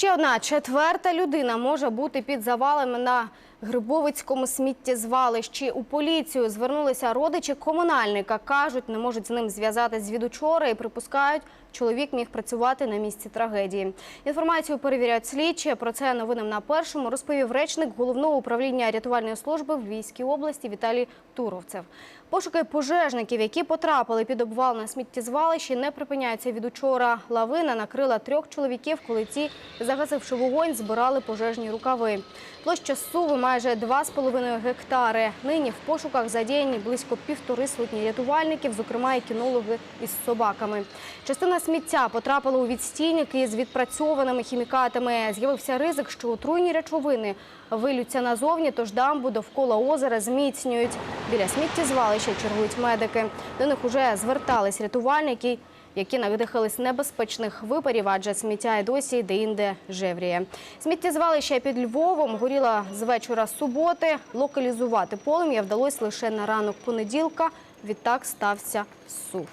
Ще одна четверта людина може бути під завалами на Грибовицькому сміттєзвалищі. У поліцію звернулися родичі комунальника. Кажуть, не можуть з ним зв'язатись з учора і припускають, чоловік міг працювати на місці трагедії. Інформацію перевіряють слідчі. Про це новинам на першому розповів речник головного управління рятувальної служби в Львівській області Віталій Туровцев. Пошуки пожежників, які потрапили під обвал на сміттєзвалищі, не припиняються від учора. Лавина накрила трьох чоловіків, коли ці, загасивши вогонь, збирали пожежні рукави. Площа суви майже 2,5 гектари. Нині в пошуках задіяні близько півтори сотні рятувальників, зокрема і кінологи із собаками. Частина сміття потрапила у відстійники з відпрацьованими хімікатами. З'явився ризик, що отруйні речовини вилються назовні, тож дамбу довкола озера зміцнюють. Біля сміттєзвалища чергують медики. До них уже звертались рятувальники, які надихались небезпечних випарів, адже сміття й досі деінде жевріє. Сміттєзвалище під Львовом горіло з вечора суботи. Локалізувати полум'я вдалося лише на ранок понеділка. Відтак стався сув.